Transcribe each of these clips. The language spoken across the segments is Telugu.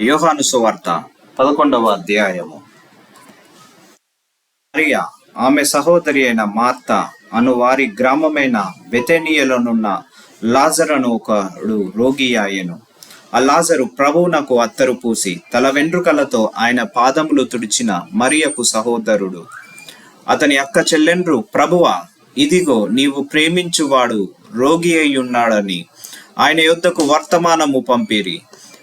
యోహాను సువార్త పదకొండవ అధ్యాయము. మరియా ఆమె సహోదరి అయిన మార్త అను వారి గ్రామమైన బెతెనియలోనున్న లాజరను ఒకడు రోగి ఆయను ఆ లాజరు ప్రభువునకు అత్తరు పూసి తల వెంట్రుకలతో ఆయన పాదములు తుడిచిన మరియకు సహోదరుడు. అతని అక్క చెల్లెండ్రు ప్రభువా ఇదిగో నీవు ప్రేమించువాడు రోగి అయి ఉన్నాడని ఆయన యొద్దకు వర్తమానము పంపిరి.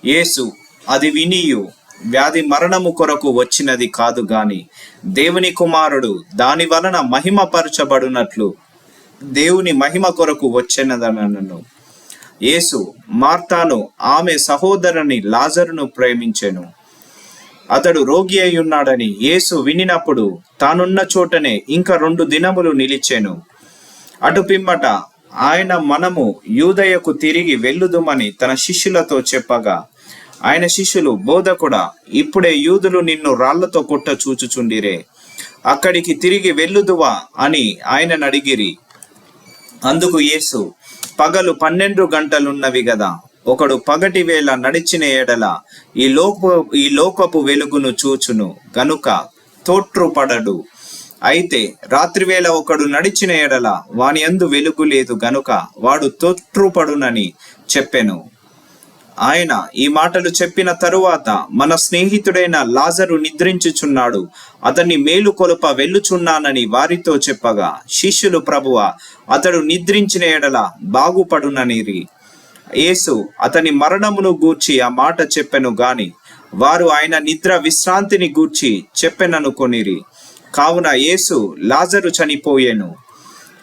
యేసు అది వినియు. వ్యాధి మరణము కొరకు వచ్చినది కాదు గాని దేవుని కుమారుడు దాని వలన మహిమపరచబడునట్లు దేవుని మహిమ కొరకు వచ్చినదనను. యేసు మార్తాను ఆమె సహోదరుని లాజరును ప్రేమించెను. అతడు రోగి అయి ఉన్నాడని యేసు వినినప్పుడు తానున్న చోటనే ఇంకా రెండు దినములు నిలిచెను. అటు పిమ్మట ఆయన మనము యూదయకు తిరిగి వెళ్ళుదుమని తన శిష్యులతో చెప్పగా ఆయన శిష్యులు బోధకుడా ఇప్పుడే యూదులు నిన్ను రాళ్ళతో కొట్ట చూచుచుండిరే. అక్కడికి తిరిగి వెళ్ళుదువా? అని ఆయనను అడిగిరి. అందుకు యేసు పగలు పన్నెండు గంటలున్నవి గదా ఒకడు పగటి వేళ నడిచిన ఎడల ఈ లోక ఈ లోకపు వెలుగును చూచును. గనుక తోట్రుపడడు అయితే రాత్రివేళ ఒకడు నడిచిన ఎడల వాని అందు వెలుగు లేదు గనుక వాడు తోట్రుపడునని చెప్పెను. ఆయన ఈ మాటలు చెప్పిన తరువాత మన స్నేహితుడైన లాజరు నిద్రించుచున్నాడు. అతన్ని మేలు కొలుప వెళ్ళుచున్నానని వారితో చెప్పగా శిష్యులు ప్రభువ అతడు నిద్రించిన ఎడల బాగుపడుననిరి. యేసు అతని మరణమును గూర్చి ఆ మాట చెప్పెను గాని వారు ఆయన నిద్ర విశ్రాంతిని గూర్చి చెప్పెననుకొనిరి కావున యేసు లాజరు చనిపోయేను.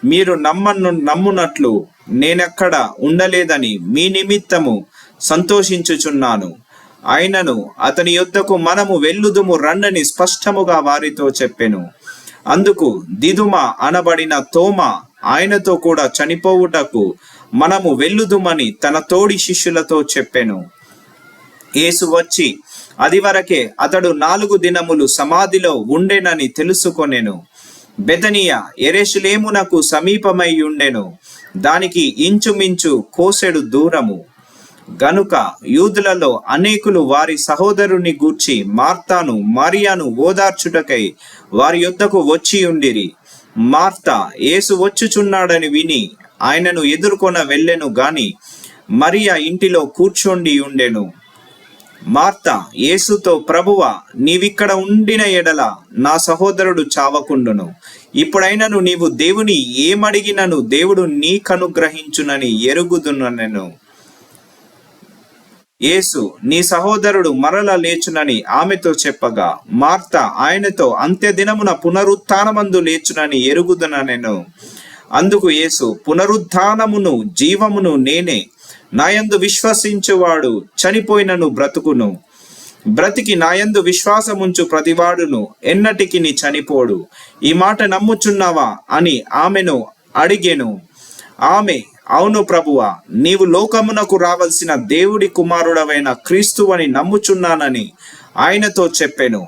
మీరు నమ్మను నమ్మునట్లు నేనెక్కడ ఉండలేదని మీ నిమిత్తము సంతోషించుచున్నాను. ఆయనను అతని యొద్దకు మనము వెళ్ళుదుము రండని స్పష్టముగా వారితో చెప్పెను. అందుకు దిదుమ అనబడిన తోమ ఆయనతో కూడా చనిపోవుటకు మనము వెళ్ళుదుమని తన తోడి శిష్యులతో చెప్పెను. యేసు వచ్చి అది వరకే అతడు నాలుగు దినములు సమాధిలో ఉండెనని తెలుసుకొనెను. బెదనియ ఎరేషులేమునకు సమీపమై ఉండెను. దానికి ఇంచుమించు కోసెడు దూరము. గనుక యూదులలో అనేకులు వారి సహోదరుని గూర్చి మార్తాను మరియాను ఓదార్చుటకై వారి యొద్దకు వచ్చి ఉండిరి. మార్త యేసు వచ్చుచున్నాడని విని ఆయనను ఎదుర్కొన వెళ్ళెను గాని మరియా ఇంటిలో కూర్చోండి ఉండెను. మార్త యేసుతో ప్రభువ నీవిక్కడ ఉండిన ఎడల నా సహోదరుడు చావకుండును. ఇప్పుడైనను నీవు దేవుని ఏమడిగినను దేవుడు నీకనుగ్రహించునని ఎరుగుదునెను యేసు నీ సహోదరుడు మరల లేచునని ఆమెతో చెప్పగా మార్త ఆయనతో అంత్యదినమున పునరుత్నమందు లేచునని ఎరుగుదుననెను అందుకు యేసు పునరుత్నమును జీవమును నేనే. నాయందు విశ్వసించువాడు చనిపోయినను బ్రతుకును. బ్రతికి నాయందు విశ్వాసముంచు ప్రతివాడును ఎన్నటికి నీ చనిపోడు. ఈ మాట నమ్ముచున్నావా? అని ఆమెను అడిగెను. ఆమె అవును ప్రభువా నీవు లోకమునకు రావలసిన దేవుడి కుమారుడవైన క్రీస్తువని నమ్ముచున్నానని ఆయనతో చెప్పెను.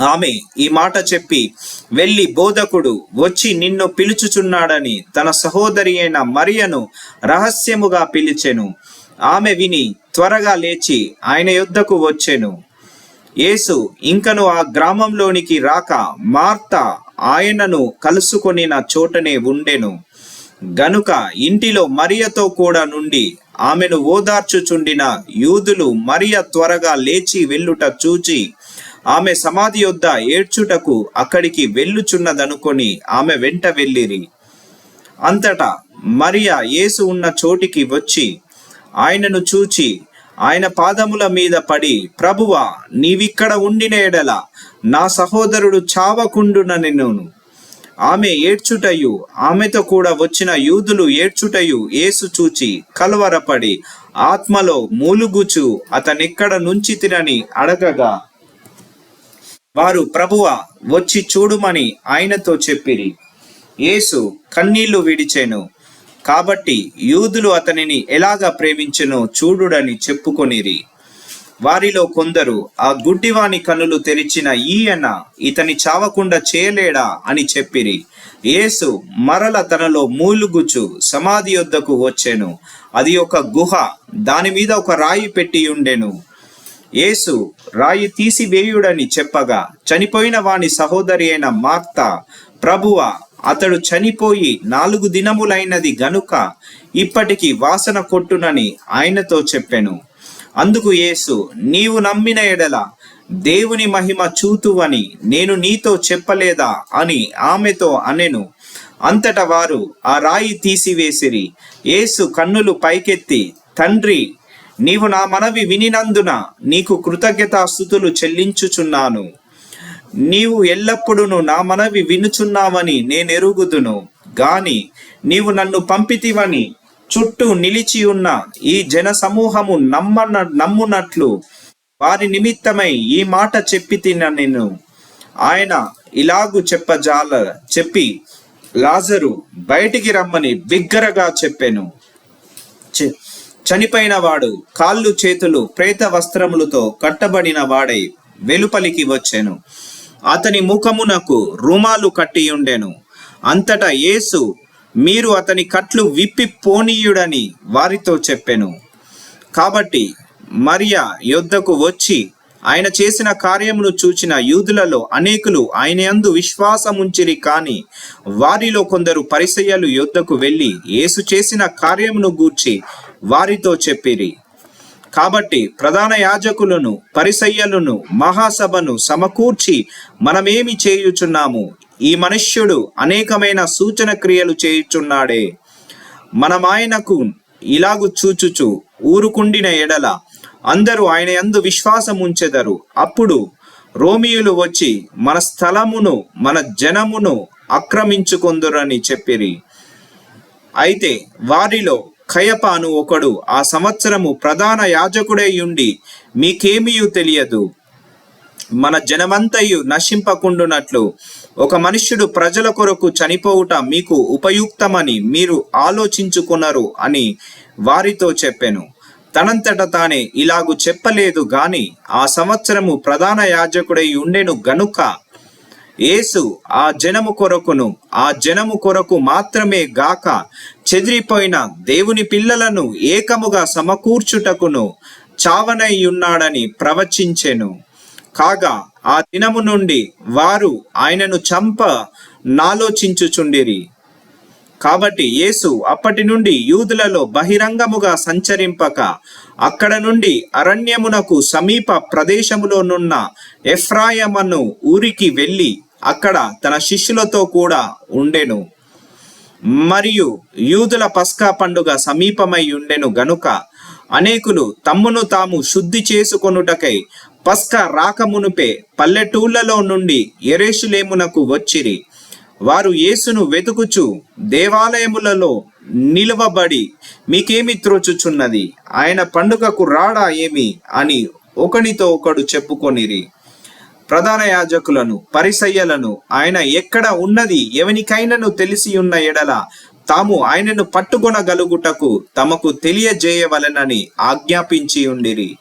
ఆమె ఈ మాట చెప్పి వెళ్ళి బోధకుడు వచ్చి నిన్ను పిలుచుచున్నాడని తన సహోదరి అయిన మరియను రహస్యముగా పిలిచెను. ఆమె విని త్వరగా లేచి ఆయన యుద్ధకు వచ్చెను. యేసు ఇంకను ఆ గ్రామంలోనికి రాక మార్త ఆయనను కలుసుకొనిన చోటనే ఉండెను. గనుక ఇంటిలో మరియతో కూడా నుండి ఆమెను ఓదార్చుచుండిన యూదులు మరియ త్వరగా లేచి వెళ్ళుట చూచి ఆమె సమాధి యొద్ద ఏడ్చుటకు అక్కడికి వెళ్ళుచున్నదనుకొని ఆమె వెంట వెళ్ళిరి. అంతటా మరియ యేసు ఉన్న చోటికి వచ్చి ఆయనను చూచి ఆయన పాదముల మీద పడి ప్రభువా నీవిక్కడ ఉండిన ఎడల నా సహోదరుడు చావకుండుననెను ఆమె ఏడ్చుటయు ఆమెతో కూడా వచ్చిన యూదులు ఏడ్చుటయు ఏసు చూచి కలవరపడి ఆత్మలో మూలుగుచు అతనెక్కడ నుంచి తినని అడగగా వారు ప్రభువ వచ్చి చూడుమని ఆయనతో చెప్పిరి. యేసు కన్నీళ్ళు విడిచెను. కాబట్టి యూదులు అతనిని ఎలాగ ప్రేమించెనో చూడుడని చెప్పుకొనిరి. వారిలో కొందరు ఆ గుడ్డివాని కనులు తెరిచిన ఈయన ఇతని చావకుండా చేయలేడా? అని చెప్పిరి. యేసు మరల తనలో మూలుగుచు సమాధి యొద్దకు వచ్చెను. అది ఒక గుహ దాని మీద ఒక రాయి పెట్టి ఉండెను. యేసు రాయి తీసివేయుడని చెప్పగా చనిపోయిన వాని సహోదరి అయిన మార్త ప్రభువ అతడు చనిపోయి నాలుగు దినములైనది గనుక ఇప్పటికి వాసన కొట్టునని ఆయనతో చెప్పెను. అందుకు యేసు నీవు నమ్మిన ఎడల దేవుని మహిమ చూతువని నేను నీతో చెప్పలేదా అని ఆమెతో అనెను. అంతట వారు ఆ రాయి తీసివేసిరి. యేసు కన్నులు పైకెత్తి తండ్రి నీవు నా మనవి వినినందున నీకు కృతజ్ఞతాస్థుతులు చెల్లించుచున్నాను. నీవు ఎల్లప్పుడూ నా మనవి వినుచున్నావని నేనెరుగుదును. గాని నీవు నన్ను పంపితివని చుట్టూ నిలిచి ఉన్న ఈ జన సమూహము నమ్మన నమ్మునట్లు వారి నిమిత్తమై ఈ మాట చెప్పి తిన నేను. ఆయన ఇలాగు చెప్పజాల చెప్పి లాజరు బయటికి రమ్మని బిగ్గరగా చెప్పాను. చ- చనిపోయిన వాడు కాళ్ళు చేతులు ప్రేత వస్త్రములతో కట్టబడిన వాడై వెలుపలికి వచ్చాను. అతని ముఖమునకు రుమాలు కట్టి ఉండెను అంతటా యేసు మీరు అతని కట్లు విప్పి పోనీయుడని వారితో చెప్పెను. కాబట్టి మరియా యొద్దకు వచ్చి ఆయన చేసిన కార్యమును చూచిన యూదులలో అనేకులు ఆయన యందు విశ్వాసముంచిరి కాని వారిలో కొందరు పరిసయ్యలు యొద్దకు వెళ్ళి యేసు చేసిన కార్యమును గూర్చి వారితో చెప్పిరి. కాబట్టి ప్రధాన యాజకులను పరిసయ్యలను మహాసభను సమకూర్చి మనమేమి చేయుచున్నాము? ఈ మనుష్యుడు అనేకమైన సూచన క్రియలు చేయుచున్నాడే. మనమాయనకు ఇలాగు చూచుచు ఊరుకుండిన ఎడల అందరూ ఆయన యందు విశ్వాసం ఉంచెదరు అప్పుడు రోమియులు వచ్చి మన స్థలమును మన జనమును ఆక్రమించుకొందురని చెప్పిరి. అయితే వారిలో కయప అను ఒకడు ఆ సంవత్సరము ప్రధాన యాజకుడై ఉండి మీకేమీయు తెలియదు. మన జనమంతయు నశింపకుండునట్లు ఒక మనుష్యుడు ప్రజల కొరకు చనిపోవుట మీకు ఉపయుక్తమని మీరు ఆలోచించుకున్నారు అని వారితో చెప్పాను. తనంతట తానే ఇలాగు చెప్పలేదు గాని ఆ సంవత్సరము ప్రధాన యాజకుడై ఉండెను గనుక యేసు ఆ జనము కొరకును ఆ జనము కొరకు మాత్రమే గాక చెదిరిపోయిన దేవుని పిల్లలను ఏకముగా సమకూర్చుటకును చావనై ఉన్నాడని ప్రవచించెను. కాగా ఆ దినము నుండి వారు ఆయనను చంప నాలోచించుచుండిరి. కాబట్టి యేసు అప్పటి నుండి యూదులలో బహిరంగముగా సంచరింపక అక్కడ నుండి అరణ్యమునకు సమీప ప్రదేశములోనున్న ఎఫ్రాయమను ఊరికి వెళ్ళి అక్కడ తన శిష్యులతో కూడా ఉండెను. మరియు యూదుల పస్కా పండుగ సమీపమై ఉండెను గనుక అనేకులు తమ్మును తాము శుద్ధి చేసుకొనుటకై పస్క రాకమునుపే పల్లెటూళ్ళలో నుండి ఎరేషులేమునకు వచ్చిరి. వారు యేసును వెతుకుచు దేవాలయములలో నిలవబడి మీకేమి త్రోచుచున్నది? ఆయన పండుగకు రాడా ఏమి? అని ఒకనితో ఒకడు చెప్పుకొనిరి. ప్రధాన యాజకులను పరిసయ్యలను ఆయన ఎక్కడ ఉన్నది? ఎవనికైనను తెలిసి ఉన్న ఎడల తాము ఆయనను పట్టుకొనగలుగుటకు తమకు తెలియజేయవలెనని ఆజ్ఞాపించి ఉండిరి